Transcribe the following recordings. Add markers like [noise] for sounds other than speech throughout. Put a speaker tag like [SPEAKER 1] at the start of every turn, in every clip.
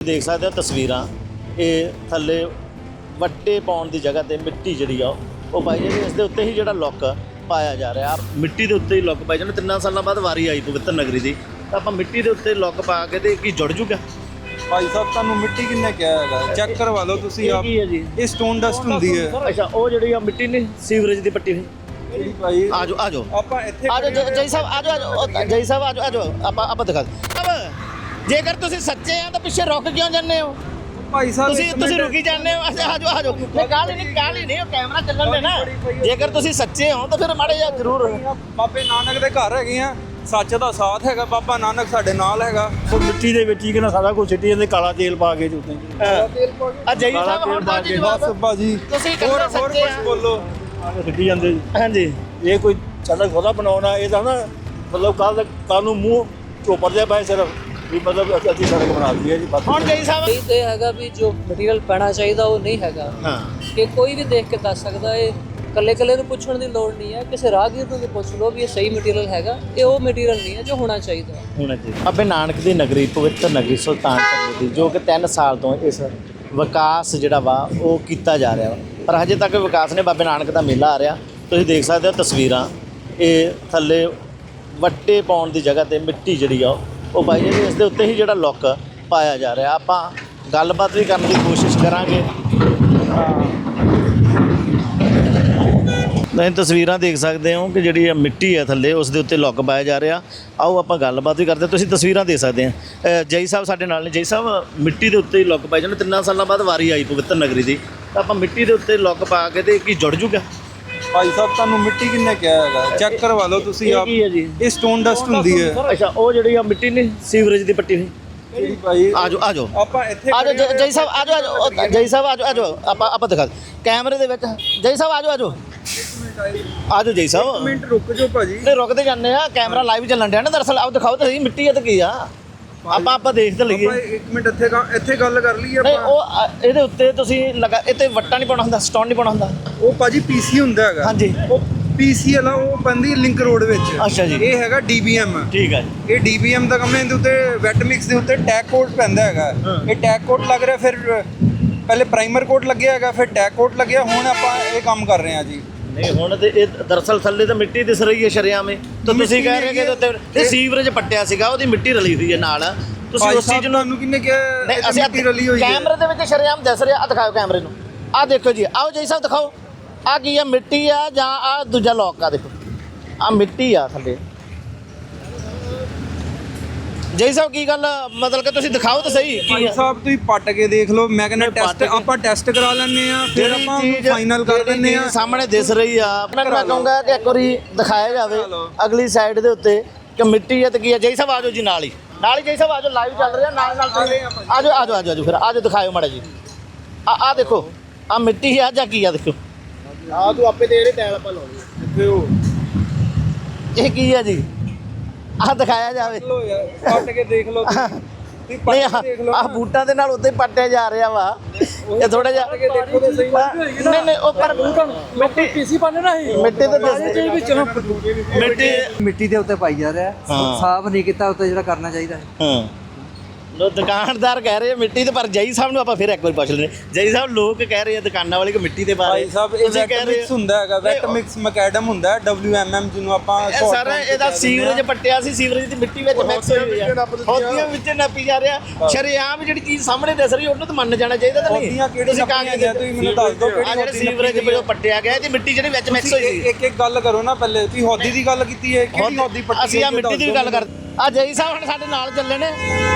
[SPEAKER 1] ਦੇਖ ਸਕਦੇ ਹੋ ਤਸਵੀਰਾਂ। ਇਹ ਥੱਲੇ ਵੱਟੇ ਪਾਉਣ ਦੀ ਜਗ੍ਹਾ ਤੇ ਮਿੱਟੀ ਜਿਹੜੀ ਆ ਉਹ ਪਾਈ ਜਾਂਦੀ ਇਸ ਦੇ ਉੱਤੇ ਹੀ ਜਿਹੜਾ ਲੁੱਕ ਪਾਇਆ ਜਾ ਰਿਹਾ। ਮਿੱਟੀ ਦੇ ਉੱਤੇ ਹੀ ਲੁੱਕ ਪਾਈ ਜਾਂਦੀ ਤਿੰਨਾਂ ਸਾਲਾਂ ਬਾਅਦ ਵਾਰੀ ਆਈ ਪਵਿੱਤਰ ਨਗਰੀ ਦੀ। ਤਾਂ ਆਪਾਂ ਮਿੱਟੀ ਦੇ ਉੱਤੇ ਲੁੱਕ ਪਾ ਕੇ ਤੇ ਕੀ ਜੁੜ ਜੂਗਾ?
[SPEAKER 2] ਭਾਈ ਸਾਹਿਬ ਤੁਹਾਨੂੰ ਮਿੱਟੀ ਕਿੰਨੇ ਕਿਹਾ ਹੈਗਾ? ਚੈੱਕ ਕਰਵਾ ਲਓ ਤੁਸੀਂ ਆਪ।
[SPEAKER 1] ਕੀ ਹੈ ਜੀ?
[SPEAKER 2] ਇਹ ਸਟੋਨ ਡਸਟ ਹੁੰਦੀ ਹੈ।
[SPEAKER 1] ਅੱਛਾ ਉਹ ਜਿਹੜੀ ਆ ਮਿੱਟੀ ਨੇ ਸੀਵਰੇਜ ਦੀ ਪੱਟੀ
[SPEAKER 2] ਜਿਹੜੀ ਭਾਈ
[SPEAKER 1] ਆਜੋ ਆਜੋ।
[SPEAKER 2] ਆਪਾਂ ਇੱਥੇ
[SPEAKER 1] ਆਜੋ ਜੈ- ਸਾਹਿਬ ਆਜੋ ਆਜੋ। ਜੈ ਸਾਹਿਬ ਆਜੋ ਆਜੋ। ਆਪਾਂ ਆਪਾਂ ਦਿਖਾ ਅਬ ਜੇਕਰ ਤੁਸੀਂ ਸੱਚੇ ਆ ਤਾਂ ਪਿੱਛੇ ਰੁਕ ਕਿਉਂ ਜਾਂਦੇ ਹੋ?
[SPEAKER 2] ਭਾਈ ਸਾਹਿਬ
[SPEAKER 1] ਤੁਸੀਂ ਤੁਸੀਂ। ਰੁਕੀ ਜਾਂਦੇ ਹੋ। ਅੱਛਾ ਆਜੋ ਆਜੋ। ਇਹ ਕਾਲੀ ਨਹੀਂ ਕਾਲੀ ਨਹੀਂ ਉਹ ਕੈਮਰਾ ਚੱਲਣ ਦੇ ਨਾ ਜੇਕਰ ਤੁਸੀਂ ਸੱਚੇ ਹੋ ਤਾਂ ਫਿਰ ਮਾੜੇ ਜਿਹਾ ਜ਼ਰੂਰ
[SPEAKER 2] ਬਾਬੇ ਨਾਨਕ ਦੇ ਘਰ ਹੈਗੇ ਆ। ਸੱਚ ਦਾ ਸਾਥ ਹੈਗਾ ਬਾਬਾ ਨਾਨਕ ਸਾਡੇ ਨਾਲ ਹੈਗਾ।
[SPEAKER 3] ਉਹ ਮਿੱਟੀ ਦੇ ਵਿੱਚ ਹੀ ਕਿਨਾ ਸਾਰਾ ਕੁਝ ਸਿੱਟੀ ਜਾਂਦੇ ਕਾਲਾ ਤੇਲ ਪਾ ਕੇ ਜੁੱਤੇ।
[SPEAKER 1] ਆ ਜੈ ਸਾਹਿਬ ਹੁਣ ਤਾਂ ਜੀ
[SPEAKER 2] ਬਸ
[SPEAKER 1] ਜਵਾਬ।
[SPEAKER 2] ਬਾਜੀ।
[SPEAKER 1] ਤੁਸੀਂ
[SPEAKER 2] ਹੋਰ ਹੋਰ ਕੁਝ ਬੋਲੋ।
[SPEAKER 3] ਸਿੱਟੀ ਜਾਂਦੇ ਜੀ।
[SPEAKER 1] ਹਾਂਜੀ।
[SPEAKER 3] ਇਹ ਕੋਈ ਸੜਕ ਥੋੜਾ ਬਣਾਉਣਾ ਇਹ ਤਾਂ ਨਾ ਮਤਲਬ ਕੱਲ ਕੱਲ ਨੂੰ ਮੂੰਹ ਚੋਪਰ ਦੇ ਪਏ ਸਿਰਫ। ਵੀ ਮਤਲਬ ਅਸੀਂ- ਅਸੀਂ ਸੜਕ ਬਣਾ ਦਈਏ ਜੀ ਬਸ
[SPEAKER 1] ਹੁਣ ਜੈ ਸਾਹਿਬ
[SPEAKER 4] ਇਹ ਤੇ ਹੈਗਾ ਵੀ ਜੋ ਮਟੀਰੀਅਲ ਪੈਣਾ ਚਾਹੀਦਾ ਉਹ ਨਹੀਂ ਹੈਗਾ।
[SPEAKER 1] ਹਾਂ।
[SPEAKER 4] ਕਿ ਕੋਈ ਵੀ ਦੇਖ ਕੇ ਦੱਸ ਸਕਦਾ ਇਹ ਕੱਲੇ ਕੱਲੇ ਨੂੰ ਪੁੱਛਣ ਦੀ ਲੋੜ ਨਹੀਂ ਹੈ ਕਿਸੇ ਰਾਹਗੀਰ ਨੂੰ ਵੀ ਪੁੱਛ ਲਓ ਵੀ ਇਹ ਸਹੀ ਮਟੀਰੀਅਲ ਹੈਗਾ ਇਹ ਉਹ ਮਟੀਰੀਅਲ ਨਹੀਂ ਹੈ ਜੋ ਹੋਣਾ ਚਾਹੀਦਾ।
[SPEAKER 1] ਹੋਣਾ ਚਾਹੀਦਾ ਅਬੇ ਨਾਨਕ ਦੀ ਨਗਰੀ ਪਵਿੱਤਰ ਨਗਰੀ ਸੁਲਤਾਨਪੁਰ ਦੀ ਜੋ ਕਿ 3 ਸਾਲ ਤੋਂ ਇਸ ਵਿਕਾਸ ਜਿਹੜਾ ਵਾ ਉਹ ਕੀਤਾ ਜਾ ਰਿਹਾ ਵਾ। ਪਰ ਹਜੇ ਤੱਕ ਵਿਕਾਸ ਨੇ ਬਾਬੇ ਨਾਨਕ ਦਾ ਮੇਲਾ ਆ ਰਿਹਾ। ਤੁਸੀਂ ਦੇਖ ਸਕਦੇ ਹੋ ਤਸਵੀਰਾਂ ਇਹ ਥੱਲੇ ਵੱਟੇ ਪਾਉਣ ਦੀ ਜਗ੍ਹਾ ਤੇ ਮਿੱਟੀ ਜਿਹੜੀ ਆ ਉਹ ਉਹ ਪਾਈ ਜਾਂਦੀ ਇਸ ਦੇ ਉੱਤੇ ਹੀ ਜਿਹੜਾ ਲੁੱਕ ਪਾਇਆ ਜਾ ਰਿਹਾ। ਆਪਾਂ ਗੱਲਬਾਤ ਵੀ ਕਰਨ ਦੀ ਕੋਸ਼ਿਸ਼ ਕਰਾਂਗੇ। ਤੁਸੀਂ ਤਸਵੀਰਾਂ ਦੇਖ ਸਕਦੇ ਹੋ ਕਿ ਜਿਹੜੀ ਇਹ ਮਿੱਟੀ ਹੈ ਥੱਲੇ ਉਸ ਦੇ ਉੱਤੇ ਲੁੱਕ ਪਾਇਆ ਜਾ ਰਿਹਾ। ਆਓ ਆਪਾਂ ਗੱਲਬਾਤ ਵੀ ਕਰਦੇ ਤੁਸੀਂ ਤਸਵੀਰਾਂ ਦੇਖ ਸਕਦੇ ਆ ਅ, ਜੈ ਸਾਹਿਬ ਸਾਡੇ ਨਾਲ ਨੇ। ਜੈ ਸਾਹਿਬ ਮਿੱਟੀ ਦੇ ਉੱਤੇ ਹੀ ਲੁੱਕ ਪਾਈ ਜਾਂਦੇ ਤਿੰਨਾਂ ਸਾਲਾਂ ਬਾਅਦ ਵਾਰੀ ਆਈ ਪਵਿੱਤਰ ਨਗਰੀ ਦੀ। ਤਾਂ ਆਪਾਂ ਮਿੱਟੀ ਦੇ ਉੱਤੇ ਲੁੱਕ ਪਾ ਕੇ ਤੇ ਕੀ ਜੁੜ ਜੂਗਾ?
[SPEAKER 2] ਭਾਈ ਸਾਹਿਬ ਤੁਹਾਨੂੰ ਮਿੱਟੀ ਕਿੰਨੇ ਕਿਹਾ ਹੈਗਾ? ਚੈੱਕ ਕਰਵਾ ਲਓ ਤੁਸੀਂ ਆਪ।
[SPEAKER 1] ਕੀ ਹੈ ਜੀ?
[SPEAKER 2] ਇਹ ਸਟੋਨ ਡਸਟ ਹੁੰਦੀ ਹੈ।
[SPEAKER 1] ਅੱਛਾ ਉਹ ਜਿਹੜੀ ਆ ਮਿੱਟੀ ਨੇ ਸੀਵਰੇਜ ਦੀ ਪੱਟੀ ਹੋਈ।
[SPEAKER 2] ਜਿਹੜੀ ਭਾਈ?
[SPEAKER 1] ਆਜੋ ਆਜੋ।
[SPEAKER 2] ਆਪਾਂ ਇੱਥੇ
[SPEAKER 1] ਆਜੋ ਜੈ ਜੈ ਸਾਹਿਬ ਆਜੋ ਆਜੋ ਜੈ ਸਾਹਿਬ ਆਜੋ ਆਜੋ। ਆਪਾਂ ਆਪਾਂ ਦਿਖਾ ਕੈਮਰੇ ਦੇ ਵਿੱਚ। ਜੈ ਸਾਹਿਬ ਆਜੋ ਆਜੋ। ਆਜੋ ਜੈ ਸਾਹਿਬ।
[SPEAKER 2] ਮਿੰਟ ਰੁਕ ਜਾਓ ਭਾਜੀ।
[SPEAKER 1] ਨਹੀਂ ਰੁਕਦੇ ਜਾਂਦੇ ਆ। ਕੈਮਰਾ ਲਾਈਵ ਚੱਲਣ ਡਿਆ ਨਾ। ਦਰਅਸਲ ਆਪ ਦਿਖਾਓ ਤਾਂ ਸਹੀ ਮਿੱਟੀ ਹੈ ਤੇ ਕੀ ਆ? ਆਪਾਂ ਆਪਾਂ ਦੇਖ ਤਾਂ ਲਈਏ।
[SPEAKER 2] ਆਪਾਂ ਇੱਕ ਮਿੰਟ ਇੱਥੇ ਗ- ਇੱਥੇ ਗੱਲ ਕਰ
[SPEAKER 1] ਨਹੀਂ
[SPEAKER 2] ਆਪਾਂ।
[SPEAKER 1] ਉਹ ਅ, ਇਹਦੇ ਉੱਤੇ ਤੁਸੀਂ ਲਗਾ ਇਹ ਤੇ ਵੱਟਾ ਨਹੀਂ ਪਾਉਣਾ ਹੁੰਦਾ ਸਟੋਨ ਨਹੀਂ ਪਾਉਣਾ ਹੁੰਦਾ।
[SPEAKER 2] ਉਹ ਭਾਜੀ ਪੀਸੀ ਹੁੰਦਾ ਹੈਗਾ।
[SPEAKER 1] ਹਾਂਜੀ।
[SPEAKER 2] ਉਹ ਪੀਸੀ ਵਾਲਾ ਉਹ ਬੰਦੀ ਲਿੰਕ ਰੋਡ ਵਿੱਚ।
[SPEAKER 1] ਅੱਛਾ ਜੀ।
[SPEAKER 2] ਇਹ ਹੈਗਾ ਡੀਬੀਐਮ
[SPEAKER 1] ਠੀਕ ਹੈ।
[SPEAKER 2] ਇਹ ਡੀਬੀਐਮ ਦਾ ਕੰਮ ਹੈ ਇਹਦੇ ਉੱਤੇ ਵੈਟ ਮਿਕਸ ਦੇ ਉੱਤੇ ਟੈਗ ਕੋਟ ਪੈਂਦਾ ਹੈਗਾ। ਇਹ ਟੈਗ ਕੋਟ ਲੱਗ ਰਿਹਾ ਫਿਰ ਪਹਿਲੇ ਪ੍ਰਾਈਮਰ ਕੋਟ ਲੱਗਿਆ ਹੈਗਾ ਫਿਰ ਟੈਗ ਕੋਟ ਲੱਗਿਆ ਹੁਣ ਆਪਾਂ ਇਹ ਕੰਮ ਕਰ ਰਹੇ ਹਾਂ ਜੀ।
[SPEAKER 1] ਨਹੀਂ ਹੁਣ ਤੇ ਇਹ ਦਰਅਸਲ ਥੱਲੇ ਤਾਂ ਮਿੱਟੀ ਦਿਸ ਰਹੀ ਹੈ ਸ਼ਰਿਆਮੇ ਤਾਂ ਤੁਸੀਂ ਕਹਿ ਰਹੇ ਕਿ ਉੱਤੇ ਤੇ ਸੀਵਰੇਜ ਪੱਟਿਆ ਸੀਗਾ ਉਹਦੀ ਮਿੱਟੀ ਰਲੀ ਹੋਈ ਹੈ ਨਾਲ। ਤੁਸੀਂ ਉਸ ਚੀਜ਼ ਨੂੰ
[SPEAKER 2] ਤੁਹਾਨੂੰ ਕਿੰਨੇ ਕਿਹਾ
[SPEAKER 1] ਅਸੀਂ
[SPEAKER 2] ਮਿੱਟੀ ਰਲੀ ਹੋਈ ਹੈ?
[SPEAKER 1] ਕੈਮਰੇ ਦੇ ਵਿੱਚ ਸ਼ਰਿਆਮ ਦਿਸ ਰਿਹਾ ਆ ਦਿਖਾਓ ਕੈਮਰੇ ਨੂੰ। ਆ ਦੇਖੋ ਜੀ ਆਓ ਜੈ ਸਾਹਿਬ ਦਿਖਾਓ। ਆ ਕੀ ਆ ਮਿੱਟੀ ਆ ਜਾਂ ਆ ਦੂਜਾ ਲੋਕ ਆ ਦੇਖੋ। ਆ ਮਿੱਟੀ ਆ ਥੱਲੇ। ਜੈ ਸਾਹਿਬ ਕੀ ਗੱਲ ਮਤਲਬ ਕਿ ਤੁਸੀਂ ਦਿਖਾਓ ਤਾਂ ਸਹੀ। ਕੀ
[SPEAKER 2] ਭਾਈ
[SPEAKER 1] ਆ
[SPEAKER 2] ਸਾਹਿਬ ਤੁਸੀਂ ਪੱਟ ਕੇ ਦੇਖ ਲਓ। ਮੈਂ ਕਹਿੰਦਾ
[SPEAKER 1] ਪੱਟ
[SPEAKER 2] ਟੈਸਟ
[SPEAKER 1] ਕੇ-
[SPEAKER 2] ਆਪਾਂ ਟੈਸਟ ਕਰਾ ਲੈਣੇ ਆ ਫਿਰ
[SPEAKER 1] ਜਿਹੜੀ
[SPEAKER 2] ਆਪਾਂ
[SPEAKER 1] ਚੀਜ਼
[SPEAKER 2] ਫਾਈਨਲ ਕਰ
[SPEAKER 1] ਜਿਹੜੀ
[SPEAKER 2] ਦਿੰਨੇ ਆ
[SPEAKER 1] ਚੀਜ਼ ਸਾਹਮਣੇ ਦਿਸ ਰਹੀ ਆ ਮੈਂ ਮੈਂ ਕਹੂੰਗਾ ਕਿ ਇੱਕ ਵਾਰੀ ਦਿਖਾਇਆ ਜਾਵੇ
[SPEAKER 2] ਲਓ।
[SPEAKER 1] ਅਗਲੀ ਸਾਈਡ ਦੇ ਉੱਤੇ ਕਿ ਮਿੱਟੀ ਹੈ ਤੇ ਕੀ ਹੈ ਜੈ ਸਾਹਿਬ ਆਜੋ ਜੀ ਨਾਲ ਹੀ। ਨਾਲ ਹੀ ਜੈ ਸਾਹਿਬ ਆਜੋ ਲਾਈਵ ਚੱਲ ਰਿਹਾ ਨਾਲ ਨਾਲ ਤੁਸੀਂ ਆਜੋ ਆਜੋ। ਆਜੋ ਆਜੋ ਫਿਰ ਆਜੋ ਦਿਖਾਇਓ ਮਾੜਾ ਜੀ। ਆ ਆ ਦੇਖੋ ਆ ਮਿੱਟੀ ਆ ਜਾਂ ਕੀ ਆ ਦੇਖੋ?
[SPEAKER 3] ਆ ਤੂੰ ਆਪੇ ਦੇ ਰਹੇ ਟਾਇਲ ਆਪਾਂ ਲਾਉਣੀ
[SPEAKER 2] ਇੱਥੇ ਉਹ
[SPEAKER 1] ਇਹ ਕੀ ਆ ਜੀ? ਆ ਦਿਖਾਇਆ ਜਾਵੇ।
[SPEAKER 2] ਲੋ ਯਾਰ ਪੱਟ ਕੇ ਦੇਖ ਲਓ ਤੁਸੀਂ। ਪੱਟ
[SPEAKER 1] ਨਹੀਂ
[SPEAKER 2] ਕੇ ਦੇਖ ਲਓ
[SPEAKER 1] ਆ ਬੂਟਾਂ ਦੇ ਨਾਲ ਉੱਤੇ ਪੱਟਿਆ ਜਾ ਰਿਹਾ ਵਾ। ਇਹ ਥੋੜਾ ਜਿਹਾ
[SPEAKER 2] ਪੱਟ ਕੇ ਦੇਖੋ ਤਾਂ ਸਹੀ।
[SPEAKER 1] ਨਹੀਂ ਨਹੀਂ ਉਹ ਪਰ ਮਿੱਟੀ
[SPEAKER 4] ਪੀਸੀ ਪਾਣੇ ਨਾ ਹੀ
[SPEAKER 1] ਮਿੱਟੀ ਤੇ ਦੱਸ। ਮਿੱਟੀ
[SPEAKER 5] ਮਿੱਟੀ ਦੇ ਉੱਤੇ ਪਾਈ ਜਾ ਰਿਹਾ। ਸਾਫ਼ ਨਹੀਂ ਕੀਤਾ ਉੱਤੇ ਜਿਹੜਾ ਕਰਨਾ ਚਾਹੀਦਾ। ਹੈ
[SPEAKER 1] ਹਾਂ। ਲੋ ਦੁਕਾਨਦਾਰ ਕਹਿ ਰਹੇ ਆ ਮਿੱਟੀ ਤੇ ਪਰ ਜਈ ਸਾਹਿਬ ਨੂੰ ਆਪਾਂ ਫਿਰ ਇੱਕ ਵਾਰ ਪੁੱਛ ਲੈਂਦੇ ਜਈ ਸਾਹਿਬ ਲੋਕ ਕਹਿ ਰਹੇ ਆ ਦੁਕਾਨਾਂ ਵਾਲੇ ਕਿ ਮਿੱਟੀ ਦੇ ਬਾਰੇ।
[SPEAKER 2] ਭਾਈ ਸਾਹਿਬ ਇਹ
[SPEAKER 1] ਤੁਸੀਂ
[SPEAKER 2] ਵੈਟ
[SPEAKER 1] ਕਹਿ ਰਹੇ
[SPEAKER 2] ਮਿਕਸ ਹੁੰਦਾ ਹੈਗਾ ਵੈਟ
[SPEAKER 1] ਨਹੀਂ,
[SPEAKER 2] ਮਿਕਸ ਮੈਕੈਡਮ ਹੁੰਦਾ ਹੈ WMM ਜਿਹਨੂੰ ਆਪਾਂ
[SPEAKER 1] ਇਹ
[SPEAKER 2] short
[SPEAKER 1] ਸਾਰਾ
[SPEAKER 2] term 'ਚ
[SPEAKER 1] ਇਹਦਾ
[SPEAKER 2] ਕਹਿ ਦਿੰਦੇ
[SPEAKER 1] ਸੀਵਰੇਜ। ਪੱਟਿਆ ਸੀ ਸੀਵਰੇਜ ਦੀ ਮਿੱਟੀ ਵਿੱਚ ਮਿਕਸ ਹੋਈ ਹੋਈ ਆ। ਹੌਦੀਆਂ ਵਿੱਚ ਨੱਪੀ ਜਾ ਰਿਹਾ। ਸ਼ਰੇਆਮ ਜਿਹੜੀ ਚੀਜ਼ ਸਾਹਮਣੇ ਦਿਸ ਰਹੀ ਉਹਨੂੰ ਤਾਂ ਮੰਨ ਜਾਣਾ ਚਾਹੀਦਾ ਤਾਂ ਨਹੀਂ।
[SPEAKER 2] ਹੌਦੀਆਂ ਕਿਹੜੀ
[SPEAKER 1] ਤੁਸੀਂ ਕਾਗਜ਼
[SPEAKER 2] ਗਈਆਂ? ਤੁਸੀਂ ਮੈਨੂੰ ਦੱਸ ਦਿਓ ਕਿਹੜੀ
[SPEAKER 1] ਆ ਜਿਹੜੇ
[SPEAKER 2] ਹੌਦੀ
[SPEAKER 1] ਸੀਵਰੇਜ ਵਿੱਚੋਂ ਪੱਟਿਆ ਗਿਆ ਇਹਦੀ ਮਿੱਟੀ ਜਿਹੜੀ ਵਿੱਚ ਮਿਕਸ ਹੋਈ
[SPEAKER 2] ਤੁਸੀਂ
[SPEAKER 1] ਸੀ।
[SPEAKER 2] ਇੱਕ ਇੱਕ ਗੱਲ ਕਰੋ ਨਾ ਪਹਿਲੇ ਤੁਸੀਂ ਹੌਦੀ ਦੀ ਗੱਲ ਕੀਤੀ ਹੈ ਕਿਹੜੀ ਹੌਦੀ ਪੱਟੀ
[SPEAKER 1] ਅਸੀਂ ਆ? ਮਿੱਟੀ ਦੀ ਵੀ ਗੱਲ ਕਰ ਆ ਜਈ ਸਾਹਿਬ ਹੁਣ ਸਾਡੇ ਨਾਲ ਚੱਲੇ ਨੇ।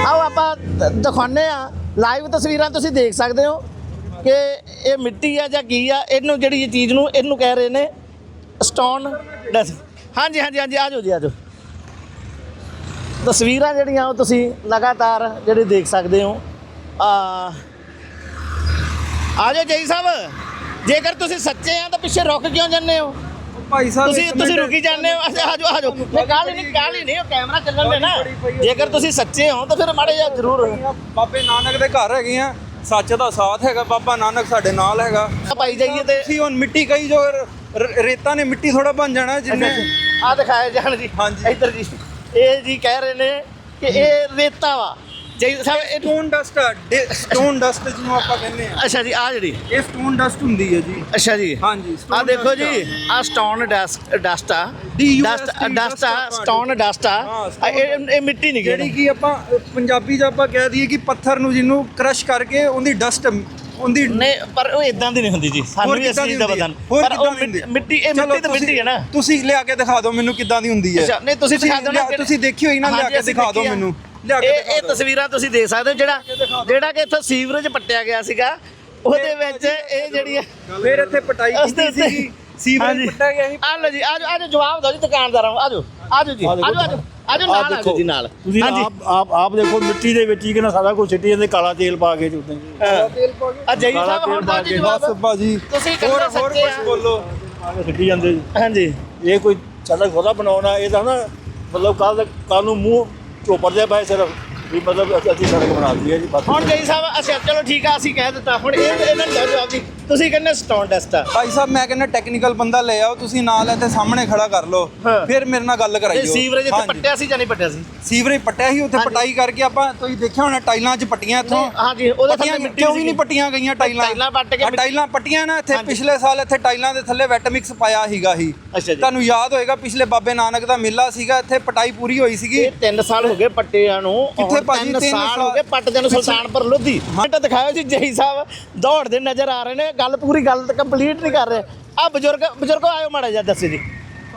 [SPEAKER 1] ਆਓ ਆਪਾਂ ਦ- ਦਿਖਾਉਂਦੇ ਆ ਲਾਈਵ ਤਸਵੀਰਾਂ ਤੁਸੀਂ ਦੇਖ ਸਕਦੇ ਹੋ ਕਿ ਇਹ ਮਿੱਟੀ ਆ ਜਾਂ ਕੀ ਆ, ਇਹਨੂੰ ਜਿਹੜੀ ਇਹ ਚੀਜ਼ ਨੂੰ ਇਹਨੂੰ ਕਹਿ ਰਹੇ ਨੇ ਸਟੋਨ ਡਸ ਹਾਂਜੀ ਹਾਂਜੀ ਹਾਂਜੀ ਆਜੋ ਜੀ ਆਜੋ ਤਸਵੀਰਾਂ ਜਿਹੜੀਆਂ ਉਹ ਤੁਸੀਂ ਲਗਾਤਾਰ ਜਿਹੜੇ ਦੇਖ ਸਕਦੇ ਹੋ। ਆ ਆਜੋ ਜਈ ਸਾਹਿਬ। ਜੇਕਰ ਤੁਸੀਂ ਸੱਚੇ ਆ ਤਾਂ ਪਿੱਛੇ ਰੁਕ ਕਿਉਂ ਜਾਂਦੇ ਹੋ?
[SPEAKER 2] ਭਾਈ ਸਾਹਿਬ
[SPEAKER 1] ਤੁਸੀਂ ਤੁਸੀਂ। ਰੁਕੀ ਜਾਂਦੇ ਹੋ। ਆਜੋ ਆਜੋ। ਨਹੀਂ ਕਾਲੀ ਨਹੀਂ ਕਾਲੀ ਨਹੀਂ ਉਹ ਕੈਮਰਾ ਚੱਲਣ ਦੇ ਨਾ ਜੇਕਰ ਤੁਸੀਂ ਸੱਚੇ ਹੋ ਤਾਂ ਫਿਰ ਮਾੜੇ ਜਿਹਾ ਜ਼ਰੂਰ।
[SPEAKER 2] ਬਾਬੇ ਨਾਨਕ ਦੇ ਘਰ ਹੈਗੇ ਆ। ਸੱਚ ਦਾ ਸਾਥ ਹੈਗਾ ਬਾਬਾ ਨਾਨਕ ਸਾਡੇ ਨਾਲ ਹੈਗਾ।
[SPEAKER 1] ਪਾਈ ਜਾਈਏ ਤੇ
[SPEAKER 2] ਤੁਸੀਂ ਹੁਣ ਮਿੱਟੀ ਕਹੀ ਜੋ ਰੇਤਾ ਨੇ ਮਿੱਟੀ ਥੋੜਾ ਬਣ ਜਾਣਾ ਜਿੰਨੇ
[SPEAKER 1] ਆ ਦਿਖਾਇਆ ਜਾਣ ਜੀ।
[SPEAKER 2] ਹਾਂਜੀ।
[SPEAKER 1] ਇੱਧਰ ਜੀ। ਇਹ ਜੀ ਕਹਿ ਰਹੇ ਨੇ ਕਿ ਇਹ ਰੇਤਾ ਵਾ। ਜੈ ਸਾਹਿਬ ਇਹ
[SPEAKER 2] ਸਟੋਨ ਡਸਟ ਸਟੋਨ ਡਸਟ ਜਿਹਨੂੰ ਆਪਾਂ ਕਹਿੰਦੇ ਆ।
[SPEAKER 1] ਅੱਛਾ ਜੀ ਆ ਜਿਹੜੀ।
[SPEAKER 2] ਇਹ ਸਟੋਨ ਡਸਟ ਹੁੰਦੀ ਹੈ ਜੀ।
[SPEAKER 1] ਅੱਛਾ ਜੀ।
[SPEAKER 2] ਹਾਂਜੀ
[SPEAKER 1] ਆ ਦੇਖੋ ਜੀ ਆ ਸਟੋਨ ਡਸਟ ਡਸਟ ਆ। ਡਸਟ ਡਸਟ ਆ ਸਟੋਨ ਡਸਟ ਆ। ਇਹ ਇਹ ਮਿੱਟੀ ਨਹੀਂ
[SPEAKER 2] ਜਿਹੜੀ ਕਿ ਆਪਾਂ ਪੰਜਾਬੀ 'ਚ ਆਪਾਂ ਕਹਿ ਦਈਏ ਕਿ ਪੱਥਰ ਨੂੰ ਜਿਹਨੂੰ ਕ੍ਰਸ਼ ਕਰਕੇ ਉਹਦੀ ਡਸਟ ਉਹਦੀ
[SPEAKER 1] ਨਹੀਂ ਪਰ ਉਹ ਇਦਾਂ ਦੀ ਨਹੀਂ ਹੁੰਦੀ ਜੀ। ਸਾਨੂੰ ਵੀ ਚੀਜ਼
[SPEAKER 2] ਦੀ ਹੁੰਦੀ ਹੋਰ
[SPEAKER 1] ਪਰ ਉਹ
[SPEAKER 2] ਹੁੰਦੀ
[SPEAKER 1] ਮਿੱਟੀ ਇਹ ਮਿੱਟੀ ਤਾਂ
[SPEAKER 2] ਤੁਸੀਂ-
[SPEAKER 1] ਮਿੱਟੀ ਹੈ ਨਾ।
[SPEAKER 2] ਤੁਸੀਂ ਲਿਆ ਕੇ ਦਿਖਾ ਦਿਓ ਮੈਨੂੰ ਕਿੱਦਾਂ ਦੀ ਹੁੰਦੀ ਹੈ।
[SPEAKER 1] ਅੱਛਾ ਨਹੀਂ ਤੁਸੀਂ ਦਿਖਾ ਦਿਓ
[SPEAKER 2] ਤੁਸੀਂ ਦੇਖੀ ਹੋਈ ਨਾ ਲਿਆ ਕੇ ਦਿਖਾ ਦਿਓ। ਮੈਨੂੰ। ਲਿਆ ਕੇ
[SPEAKER 1] ਇਹ ਇਹ। ਤਸਵੀਰਾਂ ਤੁਸੀਂ ਦੇਖ ਸਕਦੇ ਹੋ ਜਿਹੜਾ ਜਿਹੜਾ ਕਿ ਇੱਥੋਂ ਸੀਵਰੇਜ ਪੱਟਿਆ ਗਿਆ ਸੀਗਾ। ਉਹਦੇ ਵਿੱਚ ਇਹ ਜਿਹੜੀ ਹੈ
[SPEAKER 2] ਫਿਰ ਇੱਥੇ ਪਟਾਈ ਕੀਤੀ ਸੀਗੀ। ਸੀਵਰੇਜ ਪੱਟਿਆ ਗਿਆ ਸੀ।
[SPEAKER 1] ਆ ਲਓ ਜੀ ਆਜੋ ਆਜੋ ਜਵਾਬ ਦਿਓ ਜੀ ਦੁਕਾਨਦਾਰਾਂ ਨੂੰ। ਆਜੋ ਆਜੋ ਜੀ ਆਜੋ ਆਜੋ ਆਜੋ ਨਾਲ ਆਜੋ ਜੀ ਨਾਲ।
[SPEAKER 3] ਤੁਸੀਂ ਆਪ ਆਪ ਆਪ ਦੇਖੋ ਮਿੱਟੀ ਦੇ ਵਿੱਚ ਹੀ ਕਿਨਾ ਸਾਰਾ ਕੁਝ ਸਿੱਟੀ ਜਾਂਦੇ ਕਾਲਾ ਤੇਲ ਪਾ ਕੇ ਚੁੱਕਦੇ
[SPEAKER 1] ਆ ਜਈ
[SPEAKER 3] ਕਾਲਾ
[SPEAKER 1] ਸਾਹਿਬ ਹੁਣ
[SPEAKER 3] ਤੇਲ
[SPEAKER 1] ਤਾਂ ਜੀ
[SPEAKER 2] ਬਸ ਭਾਜੀ।
[SPEAKER 1] ਤੁਸੀਂ
[SPEAKER 2] ਹੋਰ ਹੋਰ ਕੁਝ ਬੋਲੋ।
[SPEAKER 3] ਸਿੱਟੀ ਜਾਂਦੇ ਜੀ।
[SPEAKER 1] ਹਾਂਜੀ।
[SPEAKER 3] ਇਹ ਕੋਈ ਸਾਡਾ ਖੋਦਾ ਬਣਾਉਣਾ ਇਹ ਤਾਂ ਨਾ ਮਤਲਬ ਕੱਲ ਕੱਲ ਨੂੰ ਮੂੰਹ ਚੋਪੜਦੇ ਪਏ ਸਿਰਫ ਵੀ ਮਤਲਬ ਅਸੀਂ- ਸੜਕ ਬਣਾ ਦਿੱਤੀ ਹੈ ਜੀ ਬਸ
[SPEAKER 1] ਹੁਣ ਜਈ ਸਾਹਿਬ ਅੱਛਾ ਚਲੋ ਠੀਕ ਆ, ਅਸੀਂ ਕਹਿ ਦਿੱਤਾ। ਹੁਣ ਇਹ ਇਹਨਾਂ ਨੂੰ ਦਿਓ ਜਵਾਬ ਜੀ ਤੁਸੀਂ ਕਹਿੰਦੇ ਸਟੋਨ ਡਸਟ ਆ
[SPEAKER 2] ਭਾਈ ਸਾਹਿਬ ਮੈਂ ਕਹਿੰਦਾ ਟੈਕਨੀਕਲ ਬੰਦਾ ਲੈ ਆਓ ਤੁਸੀਂ ਨਾਲ ਇੱਥੇ ਸਾਹਮਣੇ ਖੜਾ ਕਰ ਲਓ
[SPEAKER 1] ਹਾਂ।
[SPEAKER 2] ਫਿਰ ਮੇਰੇ ਨਾਲ ਗੱਲ
[SPEAKER 1] ਇਹ
[SPEAKER 2] ਕਰਾਈਓ
[SPEAKER 1] ਸੀਵਰੇਜ ਇੱਥੇ
[SPEAKER 2] ਹਾਂਜੀ।
[SPEAKER 1] ਪੱਟਿਆ ਸੀ ਜਾਂ ਨਹੀਂ ਪੱਟਿਆ ਸੀ
[SPEAKER 2] ਸੀਵਰੇਜ ਪੱਟਿਆ ਸੀ ਉੱਥੇ। ਪਟਾਈ ਕਰਕੇ ਆਪਾਂ ਤੁਸੀਂ ਦੇਖਿਆ ਹੋਣਾ ਟਾਈਲਾਂ 'ਚ ਪੱਟੀਆਂ ਇੱਥੋਂ
[SPEAKER 1] ਹਾਂਜੀ, ਉਹਦੇ
[SPEAKER 2] ਪੱਟੀਆਂ
[SPEAKER 1] ਥੱਲੇ ਮਿੱਟੀ
[SPEAKER 2] ਕਿਉਂ ਵੀ
[SPEAKER 1] ਸੀਗੀ।
[SPEAKER 2] ਨਹੀਂ ਪੱਟੀਆਂ ਗਈਆਂ ਟਾਈਲਾਂ
[SPEAKER 1] ਟਾਈਲਾਂ ਪੱਟ ਕੇ
[SPEAKER 2] ਆਹ ਟਾਈਲਾਂ ਪੱਟੀਆਂ ਨਾ ਇੱਥੇ
[SPEAKER 1] ਹਾਂਜੀ।
[SPEAKER 2] ਪਿਛਲੇ ਸਾਲ ਇੱਥੇ ਟਾਈਲਾਂ ਦੇ ਥੱਲੇ ਵੈਟ ਮਿਕਸ ਪਾਇਆ ਸੀਗਾ ਹੀ
[SPEAKER 1] ਅੱਛਾ ਜੀ।
[SPEAKER 2] ਤੁਹਾਨੂੰ ਯਾਦ ਹੋਏਗਾ ਪਿਛਲੇ ਬਾਬੇ ਨਾਨਕ ਦਾ ਮੇਲਾ ਸੀਗਾ ਇੱਥੇ ਪਟਾਈ ਪੂਰੀ ਹੋਈ ਸੀਗੀ
[SPEAKER 1] ਇਹ 3 ਸਾਲ ਹੋ ਗਏ ਪੱਟਿਆਂ ਨੂੰ
[SPEAKER 2] ਕਿੱਥੇ ਭਾਜੀ,
[SPEAKER 1] ਤਿੰਨ
[SPEAKER 2] ਤਿੰਨ
[SPEAKER 1] ਸਾਲ ਹੋ? ਗਏ ਪੱਟਦਿਆਂ ਨੂੰ ਸੁਲਤਾਨਪੁਰ ਲੋਧੀ ਮਿੰਟ ਦਿਖਾਓ ਜੀ ਜਈ ਸਾਹਿਬ ਦੌੜਦੇ ਨਜ਼ਰ ਆ ਰਹੇ ਨੇ ਗੱਲ ਪੂਰੀ ਗੱਲ ਕੰਪਲੀਟ ਨਹੀਂ ਕਰ ਰਹੇ। ਆ ਬਜ਼ੁਰਗ ਬਜ਼ੁਰਗੋ ਆਇਓ ਮਾੜਾ ਜਿਹਾ ਦੱਸੋ ਜੀ।